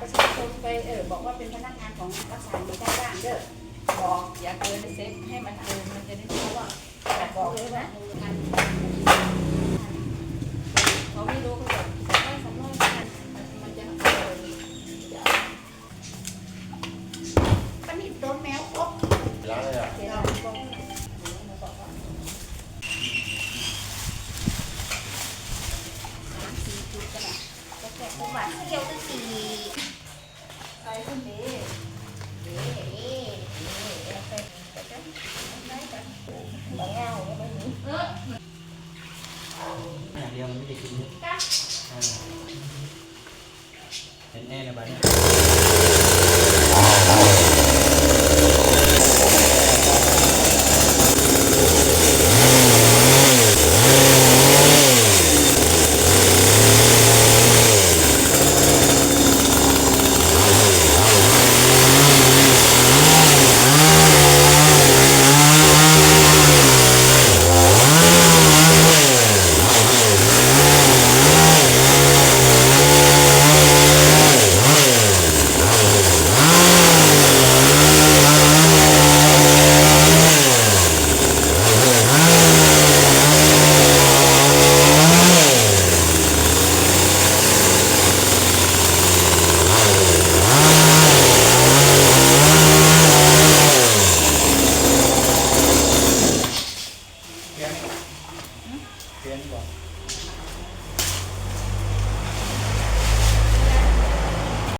ประชาชนไปเออบอกว่าเป็นพนักงานของรักษาอยู่ใต้บ้านเด้อบอกอย่าเกินเซ็ตให้มันเกินมันจะได้รู้ว่าแต่บอกเลยนะเขาไม่รู้เขาบอกสำน้อยสำน้อยมันมันจะเกินอย่าปนิดโดนแมวอบล้างเลยอะเดี๋ยวเราบอกเราบอกว่าสามสี่จุดก็ได้ก็แค่ประมาณเกี่ยวตั้งสี่ ไปขึ้นดีเอ๊ะเอ๊ะเอ๊ะเอ๊ะไปไปกันไปกันบางเงาไม่มีเอออย่างเดียวมันไม่ได้กินเยอะกันอ่าเห็นแน่นะบ้านเนี่ย 编制吧